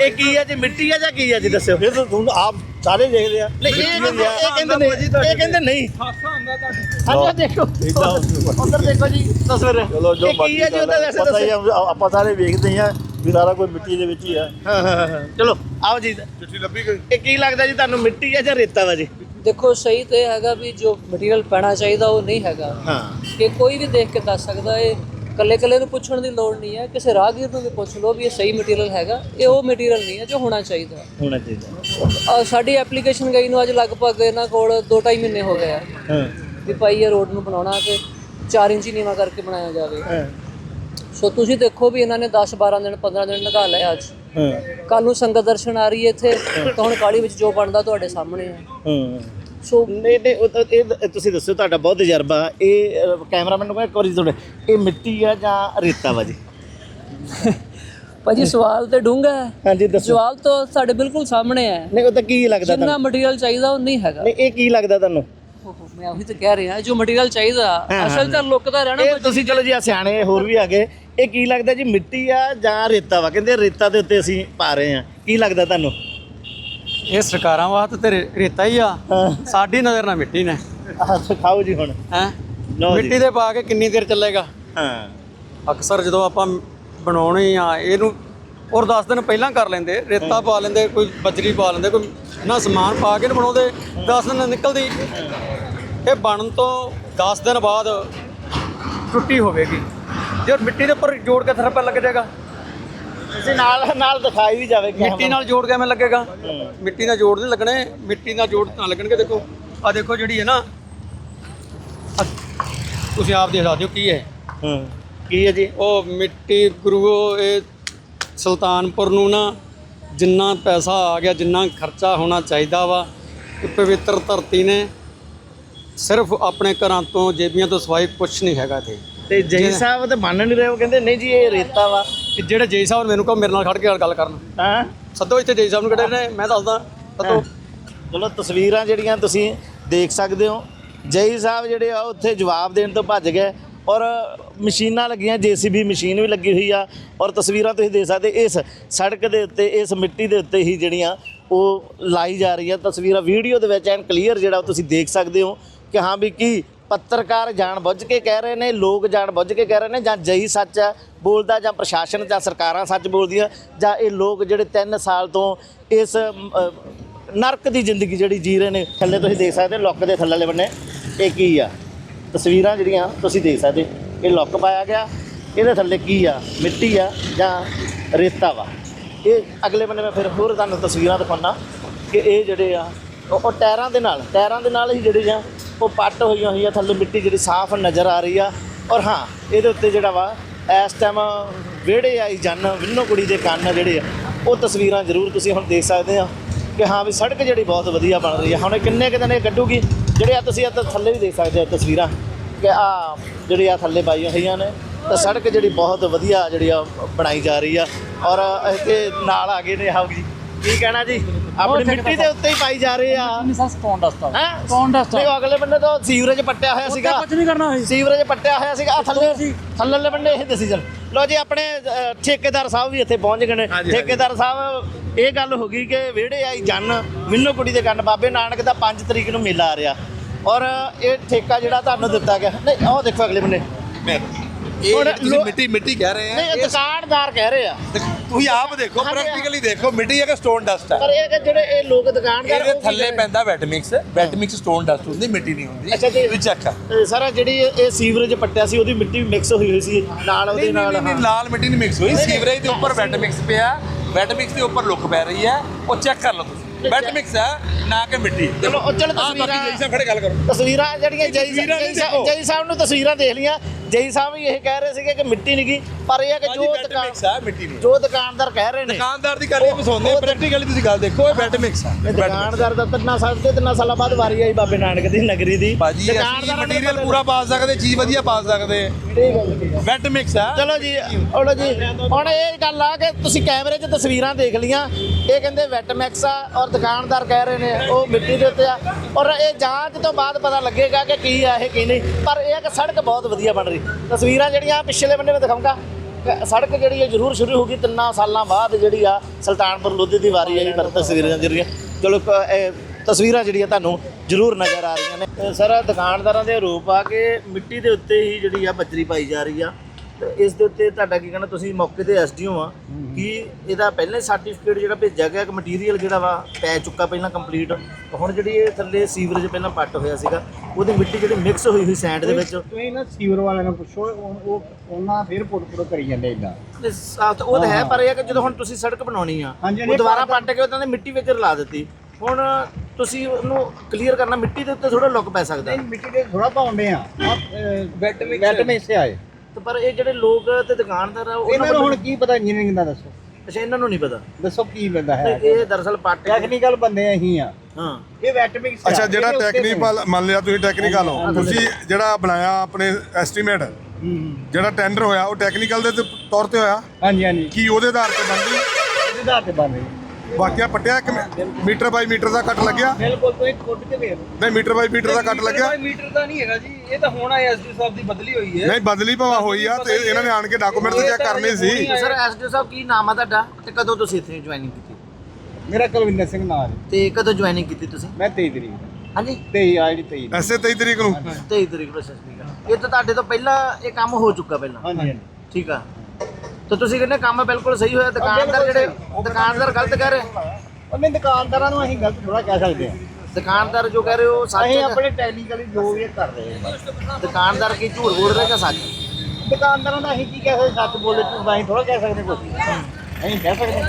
[SPEAKER 1] ਇਹ ਕੀ ਹੈ ਜੀ ਮਿੱਟੀ ਹੈ ਜਾਂ ਕੀ ਹੈ ਜੀ ਦੱਸਿਓ
[SPEAKER 3] ਇਹ ਤਾਂ ਤੁਹਾਨੂੰ ਆਪ ਸਾਰੇ ਦੇਖਦੇ ਆ।
[SPEAKER 1] ਨਹੀਂ ਇਹ ਕਹਿੰਦੇ ਇਹ ਕਹਿੰਦੇ ਨਹੀਂ ਇਹ ਕਹਿੰਦੇ ਨਹੀਂ।
[SPEAKER 2] ਹਾਸਾ ਹੁੰਦਾ ਤੁਹਾਡੇ
[SPEAKER 1] ਦੇਖੋ। ਉਧਰ ਦੇਖੋ ਜੀ ਤਸਵੀਰ
[SPEAKER 3] ਚਲੋ ਜੋ
[SPEAKER 1] ਕੀ ਹੈ ਜੀ ਉਹਦਾ ਵੈਸੇ
[SPEAKER 3] ਪਤਾ ਹੀ ਆ, ਆਪਾਂ ਸਾਰੇ ਵੇਖਦੇ ਆ ਵੀ ਸਾਰਾ ਕੋਈ ਮਿੱਟੀ ਦੇ ਵਿੱਚ ਹੀ ਆ।
[SPEAKER 1] ਹਾਂ ਹਾਂ ਹਾਂ ਚਲੋ ਆਓ ਜੀ।
[SPEAKER 3] ਚਿੱਠੀ ਲੱਭੀ ਗਈ
[SPEAKER 1] ਇਹ ਕੀ ਲੱਗਦਾ ਜੀ ਤੁਹਾਨੂੰ ਮਿੱਟੀ ਹੈ ਜਾਂ ਰੇਤਾ ਵਾ ਜੀ?
[SPEAKER 4] ਦੇਖੋ ਸਹੀ ਤੇ ਹੈਗਾ ਵੀ ਜੋ ਮਟੀਰੀਅਲ ਪੈਣਾ ਚਾਹੀਦਾ ਉਹ ਨਹੀਂ ਹੈਗਾ।
[SPEAKER 1] ਹਾਂ।
[SPEAKER 4] ਕਿ ਕੋਈ ਵੀ ਦੇਖ ਕੇ ਦੱਸ ਸਕਦਾ ਇਹ ਕੱਲੇ ਕੱਲੇ ਨੂੰ ਪੁੱਛਣ ਦੀ ਲੋੜ ਨਹੀਂ ਹੈ ਕਿਸੇ ਰਾਹਗੀਰ ਨੂੰ ਵੀ ਪੁੱਛ ਲਓ ਵੀ ਇਹ ਸਹੀ ਮਟੀਰੀਅਲ ਹੈਗਾ ਇਹ ਉਹ ਮਟੀਰੀਅਲ ਨਹੀਂ ਹੈ ਜੋ ਹੋਣਾ ਚਾਹੀਦਾ।
[SPEAKER 1] ਹੋਣਾ ਚਾਹੀਦਾ।
[SPEAKER 4] ਅਹ ਸਾਡੀ ਐਪਲੀਕੇਸ਼ਨ ਗਈ ਨੂੰ ਅੱਜ ਲਗਭਗ ਇਹਨਾਂ ਕੋਲ 2.5 ਮਹੀਨੇ ਹੋ ਗਏ ਆ।
[SPEAKER 1] ਹਾਂ।
[SPEAKER 4] ਵੀ ਭਾਈ ਇਹ ਰੋਡ ਨੂੰ ਬਣਾਉਣਾ ਤੇ 4 ਇੰਚੀ ਨੀਵਾ ਕਰਕੇ ਬਣਾਇਆ ਜਾਵੇ।
[SPEAKER 1] ਹਾਂ।
[SPEAKER 4] ਸੋ ਤੁਸੀਂ ਦੇਖੋ ਵੀ ਇਹਨਾਂ ਨੇ 10 12 ਦਿਨ 15 ਦਿਨ ਲਗਾ ਲਿਆ ਅੱਜ।
[SPEAKER 1] ਹਾਂ।
[SPEAKER 4] ਕੱਲ ਨੂੰ ਸੰਗਤ ਦਰਸ਼ਨ ਆ ਰਹੀ ਹੈ ਇੱਥੇ ਤਾਂ ਹੁਣ ਕਾਲੀ ਵਿੱਚ ਜੋ ਬਣਦਾ ਤੁਹਾਡੇ ਸਾਹਮਣੇ ਹੈ
[SPEAKER 1] ਹਾਂ।
[SPEAKER 4] ਸੋ
[SPEAKER 1] ਨਹੀਂ ਨਹੀਂ ਉਹ ਤਾਂ ਇਹ ਤੁਸੀਂ ਦੱਸੋ ਤੁਹਾਡਾ ਬਹੁਤ ਤਜਰਬਾ ਇਹ ਅਹ, ਕੈਮਰਾਮੈਨ ਨੂੰ ਕਹਿੰਦਾ ਇੱਕ ਵਾਰੀ ਤੁਹਾਡੇ ਇਹ ਮਿੱਟੀ ਆ ਜਾਂ ਰੇਤਾ ਵਾ ਜੀ? [laughs]
[SPEAKER 4] ਭਾਜੀ ਸਵਾਲ ਤੇ ਡੂੰਘਾ ਹੈ।
[SPEAKER 1] ਹਾਂਜੀ ਦੱਸੋ।
[SPEAKER 4] ਜਵਾਬ ਤਾਂ ਸਾਡੇ ਬਿਲਕੁਲ ਸਾਹਮਣੇ ਹੈ।
[SPEAKER 1] ਨਹੀਂ ਉਹ ਤਾਂ ਕੀ ਲੱਗਦਾ ਤੁਹਾਨੂੰ?
[SPEAKER 4] ਜਿੰਨਾ ਮਟੀਰੀਅਲ ਚਾਹੀਦਾ ਉਹ ਨਹੀਂ ਹੈਗਾ।
[SPEAKER 1] ਨਹੀਂ ਇਹ ਕੀ ਲੱਗਦਾ ਤੁਹਾਨੂੰ?
[SPEAKER 4] ਓਹੋ, ਮੈਂ ਉਹੀ ਤਾਂ ਕਹਿ ਰਿਹਾ ਜੋ ਮਟੀਰੀਅਲ ਚਾਹੀਦਾ
[SPEAKER 1] ਹਾਂ,
[SPEAKER 4] ਅਸਲ ਤਾਂ ਲੁੱਕਦਾ ਰਹਿਣਾ
[SPEAKER 1] ਇਹ ਤੁਸੀਂ ਚਲੋ ਜੀ ਆ ਸਿਆਣੇ ਹੋਰ ਵੀ ਆ ਗਏ। ਇਹ ਕੀ ਲੱਗਦਾ ਜੀ ਮਿੱਟੀ ਆ ਜਾਂ ਰੇਤਾ ਵਾ? ਕਹਿੰਦੇ ਰੇਤਾ ਦੇ ਉੱਤੇ ਅਸੀਂ ਪਾ ਰਹੇ ਆ ਕੀ ਲੱਗਦਾ ਤੁਹਾਨੂੰ?
[SPEAKER 6] ਇਹ ਸਰਕਾਰਾਂ ਵਾਸਤੇ ਤੇ ਰੇ- ਰੇਤਾ ਹੀ ਆ। ਸਾਡੀ ਨਜ਼ਰ ਨਾਲ ਮਿੱਟੀ ਨੇ।
[SPEAKER 1] ਆਹ ਸਿਖਾਓ ਜੀ ਹੁਣ।
[SPEAKER 6] ਹੈ?
[SPEAKER 1] ਲਓ ਜੀ।
[SPEAKER 6] ਮਿੱਟੀ ਦੇ ਪਾ ਕੇ ਕਿੰਨੀ ਦੇਰ ਚੱਲੇਗਾ?
[SPEAKER 1] ਹਾਂ।
[SPEAKER 6] ਅਕਸਰ ਜਦੋਂ ਆਪਾਂ ਬਣਾਉਣੇ ਆ ਇਹਨੂੰ ਔਰ 10 ਦਿਨ ਪਹਿਲਾਂ ਕਰ ਲੈਂਦੇ। ਰੇਤਾ ਪਾ ਲੈਂਦੇ ਕੋਈ ਬਜਰੀ ਪਾ ਲੈਂਦੇ ਕੋਈ ਨਾ ਸਮਾਨ ਪਾ ਕੇ ਇਹਨੂੰ ਬਣਾਉਂਦੇ। 10 ਦਿਨ ਨਿਕਲਦੀ। ਇਹ ਬਣਨ ਤੋਂ 10 ਦਿਨ ਬਾਅਦ ਟੁੱਟੀ ਹੋਵੇਗੀ। ਜੇ ਮਿੱਟੀ ਦੇ ਉੱਪਰ ਜੋੜ ਕੇ ਥਰਪਾ ਲੱਗ ਜਾਏਗਾ।
[SPEAKER 1] ਤੁਸੀਂ ਨਾਲ ਨਾਲ ਦਿਖਾਈ ਵੀ ਜਾਵੇ
[SPEAKER 6] ਮਿੱਟੀ ਨਾਲ ਜੋੜ ਕਿਵੇਂ ਲੱਗੇਗਾ? ਮਿੱਟੀ ਨਾਲ ਜੋੜ ਨਹੀਂ ਲੱਗਣੇ ਮਿੱਟੀ ਨਾਲ ਜੋੜ ਤਾਂ ਲੱਗਣਗੇ ਦੇਖੋ। ਆ ਦੇਖੋ ਜਿਹੜੀ ਹੈ ਨਾ ਆਹ ਤੁਸੀਂ ਆਪ ਦੇਖ ਸਕਦੇ ਹੋ ਕੀ ਹੈ
[SPEAKER 1] ਹਾਂ। ਕੀ ਹੈ ਜੀ?
[SPEAKER 6] ਉਹ ਮਿੱਟੀ ਗੁਰੂਓ ਇਹ ਸੁਲਤਾਨਪੁਰ ਨੂੰ ਨਾ ਜਿੰਨਾ ਪੈਸਾ ਆ ਗਿਆ ਜਿੰਨਾ ਖਰਚਾ ਹੋਣਾ ਚਾਹੀਦਾ ਵਾ ਪਵਿੱਤਰ ਧਰਤੀ ਨੇ ਸਿਰਫ ਆਪਣੇ ਘਰਾਂ ਤੋਂ ਜੇਬੀਆਂ ਤੋਂ ਸਵਾਈ ਕੁਛ ਨਹੀਂ ਹੈਗਾ ਤੇ
[SPEAKER 1] ਤੇ ਜਈ ਸਾਹਿਬ ਤਾਂ ਮੰਨ ਨਹੀਂ ਰਹੇ ਉਹ ਕਹਿੰਦੇ ਨਹੀਂ ਜੀ ਇਹ ਰੇਤਾ ਵਾ।
[SPEAKER 6] ਕਿ ਜਿਹੜੇ ਜੇਈ ਸਾਹਿਬ ਮੈਨੂੰ ਕਹੋ ਮੇਰੇ ਨਾਲ ਖੜ ਕੇ ਗੱਲ ਕਰਨ।
[SPEAKER 1] ਹਾਂ?
[SPEAKER 6] ਸੱਦੋ ਇੱਥੇ ਜੇਈ ਸਾਹਿਬ ਨੂੰ ਕਿਹੜੇ ਨੇ ਮੈਂ ਦੱਸਦਾ ਸੱਦੋ।
[SPEAKER 1] ਚਲੋ ਤਸਵੀਰਾਂ ਜਿਹੜੀਆਂ ਤੁਸੀਂ ਦੇਖ ਸਕਦੇ ਹੋ। ਜਈ ਸਾਹਿਬ ਜਿਹੜੇ ਆ ਉੱਥੇ ਜਵਾਬ ਦੇਣ ਤੋਂ ਭੱਜ ਗਏ ਔਰ ਮਸ਼ੀਨਾਂ ਲੱਗੀਆਂ ਜੀਸੀਬੀ ਮਸ਼ੀਨ ਵੀ ਲੱਗੀ ਹੋਈ ਆ। ਔਰ ਤਸਵੀਰਾਂ ਤੁਸੀਂ ਦੇਖ ਸਕਦੇ ਇਸ ਸੜਕ ਦੇ ਉੱਤੇ ਇਸ ਮਿੱਟੀ ਦੇ ਉੱਤੇ ਹੀ ਜਿਹੜੀਆਂ ਉਹ ਲਾਈ ਜਾ ਰਹੀ ਆ ਤਸਵੀਰਾਂ। ਵੀਡੀਓ ਦੇ ਵਿੱਚ ਐਨ ਕਲੀਅਰ ਜਿਹੜਾ ਤੁਸੀਂ ਦੇਖ ਸਕਦੇ ਹੋ ਕਿ ਹਾਂ ਵੀ ਕੀ ਪੱਤਰਕਾਰ ਜਾਣ ਬੁੱਝ ਕੇ ਕਹਿ ਰਹੇ ਨੇ, ਲੋਕ ਜਾਣ ਬੁੱਝ ਕੇ ਕਹਿ ਰਹੇ ਨੇ ਜਾਂ ਜਈ ਸੱਚ ਹੈ ਬੋਲਦਾ ਜਾਂ ਪ੍ਰਸ਼ਾਸਨ ਜਾਂ ਸਰਕਾਰਾਂ ਸੱਚ ਬੋਲਦੀਆਂ ਜਾਂ ਇਹ ਲੋਕ ਜਿਹੜੇ 3 ਸਾਲ ਤੋਂ ਇਸ ਨਰਕ ਦੀ ਜ਼ਿੰਦਗੀ ਜਿਹੜੀ ਜੀ ਰਹੇ ਨੇ, ਥੱਲੇ ਤੁਸੀਂ ਦੇਖ ਸਕਦੇ ਲੁੱਕ ਦੇ ਥੱਲੇ ਵਾਲੇ ਬੰਨੇ, ਇਹ ਕੀ ਆ? ਤਸਵੀਰਾਂ ਜਿਹੜੀਆਂ ਤੁਸੀਂ ਦੇਖ ਸਕਦੇ ਇਹ ਲੁੱਕ ਪਾਇਆ ਗਿਆ, ਇਹਦੇ ਥੱਲੇ ਕੀ ਆ? ਮਿੱਟੀ ਆ ਜਾਂ ਰੇਤਾ ਵਾ? ਇਹ ਅਗਲੇ ਬੰਨੇ ਮੈਂ ਫਿਰ ਹੋਰ ਤੁਹਾਨੂੰ ਤਸਵੀਰਾਂ ਦਿਖਾਉਣਾ ਕਿ ਇਹ ਜਿਹੜੇ ਆ, ਉਹ ਟਾਇਰਾਂ ਦੇ ਨਾਲ, ਟਾਇਰਾਂ ਦੇ ਨਾਲ ਹੀ ਜਿਹੜੇ ਆ ਉਹ ਪੱਟ ਹੋਈਆਂ ਹੋਈਆਂ, ਥੱਲੇ ਮਿੱਟੀ ਜਿਹੜੀ ਸਾਫ਼ ਨਜ਼ਰ ਆ ਰਹੀ ਆ। ਔਰ ਹਾਂ, ਇਹਦੇ ਉੱਤੇ ਜਿਹੜਾ ਵਾ, ਇਸ ਟਾਈਮ ਵਿਹੜੇ ਆਈ ਜਨ, ਵਿੰਨੋ ਕੁੜੀ ਦੇ ਕੰਨ ਜਿਹੜੇ ਆ, ਉਹ ਤਸਵੀਰਾਂ ਜ਼ਰੂਰ ਤੁਸੀਂ ਹੁਣ ਦੇਖ ਸਕਦੇ ਆ ਕਿ ਹਾਂ ਵੀ ਸੜਕ ਜਿਹੜੀ ਬਹੁਤ ਵਧੀਆ ਬਣ ਰਹੀ ਆ। ਹੁਣ ਇਹ ਕਿੰਨੇ ਕੁ ਦਿਨ ਇਹ ਕੱਢੂਗੀ? ਜਿਹੜੇ ਆ ਤੁਸੀਂ ਆ ਥੱਲੇ ਵੀ ਦੇਖ ਸਕਦੇ ਹੋ ਤਸਵੀਰਾਂ ਕਿ ਆ ਜਿਹੜੀ ਆ ਥੱਲੇ ਪਾਈਆਂ ਹੋਈਆਂ ਨੇ, ਤਾਂ ਸੜਕ ਜਿਹੜੀ ਬਹੁਤ ਵਧੀਆ ਜਿਹੜੀ ਆ ਬਣਾਈ ਜਾ ਰਹੀ ਆ। ਔਰ ਇੱਥੇ ਨਾਲ ਆ ਗਏ ਨੇ ਆਓ ਜੀ ਕੀ ਕਹਿਣਾ ਜੀ? ਆਪਣੀ ਮਿੱਟੀ ਦੇ ਉੱਤੇ ਹੀ ਪਾਈ ਜਾ ਰਹੇ ਆ।
[SPEAKER 7] ਸਸ ਕੌਣ ਦੱਸਦਾ
[SPEAKER 1] ਹੈ?
[SPEAKER 7] ਕੌਣ ਦੱਸਦਾ?
[SPEAKER 1] ਨਹੀਂ ਉਹ ਅਗਲੇ ਬੰਨੇ ਤੋਂ ਸੀਵਰੇਜ ਪੱਟਿਆ ਹੋਇਆ ਸੀਗਾ।
[SPEAKER 7] ਕੁਝ ਨਹੀਂ ਕਰਨਾ ਹੋਈ
[SPEAKER 1] ਸੀਵਰੇਜ ਪੱਟਿਆ ਹੋਇਆ ਸੀਗਾ। ਆਹ ਥੱਲੇ ਥੱਲੇ ਬੰਨੇ ਇਹ ਡਿਸੀਜਨ ਲੋ ਜੀ ਆਪਣੇ ਅ, ਠੇਕੇਦਾਰ ਸਾਹਿਬ ਵੀ ਇੱਥੇ ਪਹੁੰਚ ਗਏ ਨੇ। ਠੇਕੇਦਾਰ ਸਾਹਿਬ ਇਹ ਗੱਲ ਹੋ ਗਈ ਕਿ ਵਿਹੜੇ ਆਈ ਜਨ ਮਿੰਨੋ ਕੁੜੀ ਦੇ ਕੰਨ ਬਾਬੇ ਨਾਨਕ ਦਾ 5 ਤਰੀਕ ਨੂੰ ਮੇਲਾ ਆ ਰਿਹਾ। ਔਰ ਇਹ ਠੇਕਾ ਜਿਹੜਾ ਤੁਹਾਨੂੰ ਦਿੱਤਾ ਗਿਆ। ਨਹੀਂ ਉਹ ਦੇਖੋ ਅਗਲੇ ਬੰਨੇ।
[SPEAKER 8] ਇਹ
[SPEAKER 1] ਹੁਣ
[SPEAKER 8] ਤੁਸੀਂ
[SPEAKER 1] ਲੋ-
[SPEAKER 8] ਮਿੱਟੀ ਮਿੱਟੀ ਕਹਿ ਰਹੇ
[SPEAKER 1] ਨਹੀਂ
[SPEAKER 8] ਆ
[SPEAKER 1] ਇਹ ਦੁਕਾਨਦਾਰ ਕਹਿ ਰਹੇ ਆ।
[SPEAKER 8] ਤੁਸੀਂ ਆਪ ਦੇਖੋ
[SPEAKER 1] ਹਾਂਜੀ,
[SPEAKER 8] ਪ੍ਰੈਕਟੀਕਲੀ ਦੇਖੋ ਮਿੱਟੀ ਹੈ ਕਿ ਸਟੋਨ ਡਸਟ ਹੈ
[SPEAKER 1] ਪਰ ਇਹ ਕਿ ਜਿਹੜੇ ਇਹ ਲੋਕ ਦੁਕਾਨਦਾਰ
[SPEAKER 8] ਇਹਦੇ
[SPEAKER 1] ਉਹ ਕੀ
[SPEAKER 8] ਥੱਲੇ
[SPEAKER 1] ਕਹਿ ਰਹੇ?
[SPEAKER 8] ਪੈਂਦਾ wet mix wet mix stone dust ਹੁੰਦੀ ਮਿੱਟੀ ਨਹੀਂ ਹੁੰਦੀ।
[SPEAKER 1] ਅੱਛਾ ਜੀ।
[SPEAKER 8] ਤੁਸੀਂ ਚੈੱਕ ਕਰ
[SPEAKER 1] ਇਹ ਸਾਰਾ ਜਿਹੜੀ ਇਹ ਇਹ ਸੀਵਰੇਜ ਪੱਟਿਆ ਸੀ ਉਹਦੀ ਮਿੱਟੀ ਵੀ ਮਿਕਸ ਹੋਈ ਹੋਈ ਸੀ ਨਾਲ ਉਹਦੇ
[SPEAKER 8] ਨਹੀਂ
[SPEAKER 1] ਨਾਲ
[SPEAKER 8] ਨਹੀਂ ਨਹੀਂ
[SPEAKER 1] ਹਾਂ।
[SPEAKER 8] ਲਾਲ ਮਿੱਟੀ ਨਹੀਂ ਮਿਕਸ ਹੋਈ।
[SPEAKER 1] ਨਹੀਂ, ਨਹੀਂ।
[SPEAKER 8] ਸੀਵਰੇਜ ਦੇ ਉੱਪਰ ਵੈਟ ਮਿਕਸ ਪਿਆ। ਵੈਟ ਮਿਕਸ ਦੇ ਉੱਪਰ ਲੁੱਕ ਪੈ ਰਹੀ ਹੈ। ਉਹ ਚੈੱਕ ਕਰ ਲਓ ਤੁਸੀਂ। ਵੈਟ ਮਿਕਸ ਹੈ ਨਾ ਕਿ ਮਿੱਟੀ।
[SPEAKER 1] ਚਲੋ ਉਹ ਚਲੋ
[SPEAKER 8] ਆਹ ਬਾਕੀ
[SPEAKER 1] ਤਸਵੀਰਾਂ
[SPEAKER 8] ਖੜੇ ਗੱਲ ਕਰੋ।
[SPEAKER 1] ਤਸਵੀਰਾਂ ਜਿਹੜੀਆਂ ਜੈ
[SPEAKER 8] ਤਸਵੀਰਾਂ ਨਹੀਂ ਦੇਖੋ।
[SPEAKER 1] ਜੈ ਸਾਹਿਬ ਨੂੰ ਤਸਵੀਰਾਂ ਦੇਖ ਲੀਆਂ ਜੈ ਸਾਹਿਬ ਵੀ ਇਹ ਕਹਿ ਰਹੇ ਸੀਗੇ ਕਿ ਮਿੱਟੀ ਨਹੀਂ ਗਈ ਪਰ ਇਹ ਹੈ ਕਿ ਜੋ
[SPEAKER 8] ਵੈਟ
[SPEAKER 1] ਦੁਕਾਨ
[SPEAKER 8] ਮਿਕਸ ਮਿੱਟੀ ਨਹੀਂ
[SPEAKER 1] ਜੋ ਦੁਕਾਨਦਾਰ ਕਹਿ ਰਹੇ ਨੇ।
[SPEAKER 8] ਦੁਕਾਨਦਾਰ ਦੀ ਗੱਲ ਇਹ ਪ੍ਰੈਕਟੀਕਲੀ ਤੁਸੀਂ ਗੱਲ ਦੇਖੋ ਇਹ ਵੈਟ ਮਿਕਸ ਹੈ
[SPEAKER 1] ਇਹ ਦੁਕਾਨਦਾਰ ਦਾ ਤਿੰਨਾਂ ਸਾਲ ਤੇ ਤਿੰਨਾਂ ਸਾਲਾਂ ਬਾਅਦ ਵਾਰੀ ਆਈ ਬਾਬੇ ਨਾਨਕ ਦੀ ਨਗਰੀ ਦੀ। ਦੁਕਾਨਦਾਰਾਂ
[SPEAKER 8] ਮਟੀਰੀਅਲ ਪੂਰਾ ਪਾ ਸਕਦੇ ਚੀਜ਼ ਵਧੀਆ ਪਾ ਸਕਦੇ। ਵੈਟ ਮਿਕਸ ਹੈ।
[SPEAKER 1] ਚਲੋ ਜੀ ਹੁਣ ਜੀ ਹੁਣ ਇਹ ਗੱਲ ਆ ਕਿ ਤੁਸੀਂ ਕੈਮਰੇ 'ਚ ਤਸਵੀਰਾਂ ਦੇਖ ਲੀਆਂ ਇਹ ਕਹਿੰਦੇ ਵੈਟਮੈਕਸ ਆ ਔਰ ਦੁਕਾਨਦਾਰ ਕਹਿ ਰਹੇ ਨੇ ਉਹ ਮਿੱਟੀ ਦੇ ਉੱਤੇ ਆ। ਔਰ ਇਹ ਜਾਂਚ ਤੋਂ ਬਾਅਦ ਪਤਾ ਲੱਗੇਗਾ ਕਿ ਕੀ ਆ ਇਹ ਕੀ ਨਹੀਂ। ਪਰ ਇਹ ਆ ਕਿ ਸੜਕ ਬਹੁਤ ਵਧੀਆ ਬਣ ਰਹੀ ਤਸਵੀਰਾਂ ਜਿਹੜੀਆਂ ਪਿਛਲੇ ਬੰਨੇ ਮੈਂ ਦਿਖਾਉਂਗਾ। ਸੜਕ ਜਿਹੜੀ ਹੈ ਜ਼ਰੂਰ ਸ਼ੁਰੂ ਹੋ ਗਈ ਤਿੰਨਾਂ ਸਾਲਾਂ ਬਾਅਦ ਜਿਹੜੀ ਆ ਸੁਲਤਾਨਪੁਰ ਲੋਧੀ ਦੀ ਵਾਰੀ ਆਈ ਪਰ ਤਸਵੀਰਾਂ ਜਿਹੜੀਆਂ, ਚਲੋ ਤਸਵੀਰਾਂ ਜਿਹੜੀਆਂ ਤੁਹਾਨੂੰ ਜ਼ਰੂਰ ਨਜ਼ਰ ਆ ਰਹੀਆਂ ਨੇ। ਸਰ ਦੁਕਾਨਦਾਰਾਂ ਦੇ ਰੂਪ ਆ ਕਿ ਮਿੱਟੀ ਦੇ ਉੱਤੇ ਹੀ ਜਿਹੜੀ ਆ ਬੱਜਰੀ ਪਾਈ ਜਾ ਰਹੀ ਆ। ਤੇ ਇਸ ਦੇ ਉੱਤੇ ਤੁਹਾਡਾ ਕੀ ਕਹਿਣਾ ਤੁਸੀਂ ਮੌਕੇ ਤੇ ਐਸਡੀਓ ਆ। ਕਿ ਇਹਦਾ ਪਹਿਲੇ ਸਰਟੀਫਿਕੇਟ ਜਿਹੜਾ ਭੇਜਿਆ ਗਿਆ ਕਿ ਮਟੀਰੀਅਲ ਜਿਹੜਾ ਵਾ ਪੈ ਚੁੱਕਾ ਪਹਿਲਾਂ ਕੰਪਲੀਟ ਹੁਣ ਜਿਹੜੀ ਇਹ ਥੱਲੇ ਸੀਵਰੇਜ ਪਹਿਲਾਂ ਪੱਟ ਹੋਇਆ ਸੀਗਾ ਉਹਦੀ ਮਿੱਟੀ ਜਿਹੜੀ ਮਿਕਸ ਹੋਈ ਹੋਈ ਸੈਂਡ ਦੇ ਵਿੱਚ।
[SPEAKER 7] ਤੁਸੀਂ ਨਾ ਸੀਵਰ ਵਾਲਿਆਂ ਨੂੰ ਪੁੱਛੋ ਉਹ ਉਹ- ਉਹਨਾਂ ਫਿਰ ਪੁੱਟ ਪੁੱਟ ਕਰੀ ਜਾਂਦੇ ਇਦਾਂ
[SPEAKER 1] ਉਹ ਤਾਂ ਹੈ ਪਰ ਇਹ ਕਿ ਜਦੋਂ ਹੁਣ ਤੁਸੀਂ ਸੜਕ ਬਣਾਉਣੀ ਆ ਉਹ ਦੁਬਾਰਾ ਪੱਟ ਕੇ ਉਹਨਾਂ ਨੇ ਮਿੱਟੀ ਵਿੱਚ ਰਲਾ ਦਿੱਤੀ। ਹੁਣ ਤੁਸੀਂ ਉਹਨੂੰ ਕਲੀਅਰ ਕਰਨਾ ਮਿੱਟੀ ਦੇ ਉੱਤੇ ਥੋੜਾ ਲੁੱਕ ਪੈ ਸਕਦਾ।
[SPEAKER 7] ਨਹੀਂ ਮਿੱਟੀ ਦੇ ਥੋੜਾ ਪਾਉਂਦੇ ਆ। ਵੈਟ ਮਿਕਸ ਵੈਟ ਮਿਕਸ ਆਏ।
[SPEAKER 1] ਤੇ ਪਰ ਇਹ ਜਿਹੜੇ ਲੋਕ ਤੇ ਦੁਕਾਨਦਾਰ ਆ
[SPEAKER 7] ਇਹਨਾਂ ਨੂੰ ਹੁਣ ਕੀ ਪਤਾ ਇੰਜੀਨੀਅਰਿੰਗ ਦਾ ਦੱਸੋ?
[SPEAKER 1] ਅੱਛਾ ਇਹਨਾਂ ਨੂੰ ਨਹੀਂ ਪਤਾ।
[SPEAKER 7] ਦੱਸੋ ਕੀ ਬੰਦਾ ਹੈ
[SPEAKER 1] ਇਹ ਦਰਅਸਲ ਪੱਟ
[SPEAKER 7] ਟੈਕਨੀਕਲ ਬੰਦੇ ਅਸੀਂ ਆ।
[SPEAKER 1] ਹਾਂ।
[SPEAKER 7] ਇਹ ਵੈਟ ਮਿਕਸ
[SPEAKER 9] ਅੱਛਾ ਜਿਹੜਾ ਟੈਕਨੀਕਲ ਮੰਨ ਲਿਆ ਤੁਸੀਂ ਟੈਕਨੀਕਲ ਹੋ। ਤੁਸੀਂ ਜਿਹੜਾ ਬਣਾਇਆ ਆਪਣੇ ਐਸਟੀਮੇਟ ਜਿਹੜਾ ਟੈਂਡਰ ਹੋਇਆ ਉਹ ਟੈਕਨੀਕਲ ਦੇ ਤੌਰ ਤੇ ਹੋਇਆ?
[SPEAKER 7] ਹਾਂਜੀ ਹਾਂਜੀ।
[SPEAKER 9] ਕੀ ਉਹਦੇ ਆਧਾਰ ਤੇ ਬਣ ਗਈ
[SPEAKER 7] ਇਹਦੇ ਆਧਾਰ ਤੇ ਬਣ ਰਹੀ
[SPEAKER 9] ਬਾਕੀ ਆ ਪੱਟਿਆ ਇੱਕ ਮੀਟਰ ਬਾਈ ਮੀਟਰ ਦਾ ਕੱਟ ਲੱਗਿਆ।
[SPEAKER 7] ਬਿਲਕੁਲ ਤੁਸੀਂ ਖੁੱਦ ਕੇ ਦੇਖ
[SPEAKER 9] ਨਹੀਂ ਮੀਟਰ ਬਾਈ ਮੀਟਰ ਦਾ ਕੱਟ ਲੱਗਿਆ।
[SPEAKER 2] ਮੀਟਰ ਦਾ ਨਹੀਂ ਹੈਗਾ ਜੀ ਇਹ ਤਾਂ ਹੁਣ ਐਸਡੀ ਸਾਹਿਬ ਦੀ ਬਦਲੀ ਹੋਈ ਹੈ।
[SPEAKER 9] ਨਹੀਂ ਬਦਲੀ ਭਵਾ ਹੋਈ ਆ ਤੇ ਇਹਨਾਂ ਨੇ ਆਣ ਕੇ ਡਾਕੂਮੈਂਟ ਚੈੱਕ ਕਰਨੇ ਸੀ।
[SPEAKER 1] ਸਰ ਐਸਡੀ ਸਾਹਿਬ ਕੀ ਨਾਮ ਆ ਤੁਹਾਡਾ ਤੇ ਕਦੋਂ ਤੁਸੀਂ ਇੱਥੇ ਜੁਆਇਨਿੰਗ ਕੀਤੀ?
[SPEAKER 7] ਮੇਰਾ ਕੁਲਵਿੰਦਰ ਸਿੰਘ ਨਾਮ ਹੈ।
[SPEAKER 1] ਤੇ ਕਦੋਂ ਜੁਆਇਨਿੰਗ ਕੀਤੀ ਤੁਸੀਂ?
[SPEAKER 7] ਮੈਂ 23 ਤਰੀਕ।
[SPEAKER 1] ਹਾਂਜੀ।
[SPEAKER 7] 23 ਆ ਜਿਹੜੀ 23
[SPEAKER 9] ਐਸੇ 23 ਤਰੀਕ ਨੂੰ?
[SPEAKER 1] 23 ਤਰੀਕ ਨੂੰ ਆ ਇਹ ਤਾਂ ਤੁਹਾਡੇ ਤੋਂ ਪਹਿਲਾਂ ਇਹ ਕੰਮ ਹੋ ਚੁੱਕਾ ਪਹਿਲਾਂ?
[SPEAKER 7] ਹਾਂਜੀ ਹਾਂਜੀ।
[SPEAKER 1] ਠੀਕ ਆ। ਤਾਂ ਤੁਸੀਂ ਕਹਿੰਦੇ ਕੰਮ ਬਿਲਕੁਲ ਸਹੀ ਹੋਇਆ ਦੁਕਾਨਦਾਰ ਜਿਹੜੇ ਦੁਕਾਨਦਾਰ ਗਲਤ ਕਹਿ ਰਹੇ।
[SPEAKER 7] ਉਹਨੇ ਦੁਕਾਨਦਾਰਾਂ ਨੂੰ ਅਸੀਂ ਗਲਤ ਥੋੜਾ ਕਹਿ ਸਕਦੇ ਆ
[SPEAKER 1] ਦੁਕਾਨਦਾਰ ਜੋ ਕਹਿ ਰਹੇ ਹੋ ਸੱਚ
[SPEAKER 7] ਅਸੀਂ
[SPEAKER 1] ਹੈ।
[SPEAKER 7] ਆਪਣੇ ਟੈਕਨੀਕਲੀ ਜੋ ਵੀ ਇਹ ਕਰ ਰਹੇ ਹਾਂ।
[SPEAKER 1] ਦੁਕਾਨਦਾਰ ਕੀ ਝੂਠ ਬੋਲ ਰਿਹਾ ਜਾਂ ਸੱਚ?
[SPEAKER 7] ਦੁਕਾਨਦਾਰਾਂ ਦਾ ਅਸੀਂ ਕੀ ਕਹਿ ਸਕਦੇ ਸੱਚ ਬੋਲੇ ਝੂਠ ਅਸੀਂ ਥੋੜਾ ਕਹਿ ਸਕਦੇ ਕੁਝ ਅਸੀਂ ਕਹਿ ਸਕਦੇ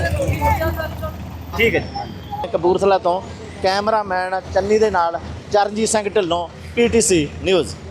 [SPEAKER 1] ਠੀਕ ਹੈ ਜੀ। ਕਪੂਰਥਲਾ ਤੋਂ ਕੈਮਰਾਮੈਨ ਚੰਨੀ ਦੇ ਨਾਲ ਚਰਨਜੀਤ ਸਿੰਘ ਢਿੱਲੋਂ ਪੀਟੀਸੀ ਨਿਊਜ਼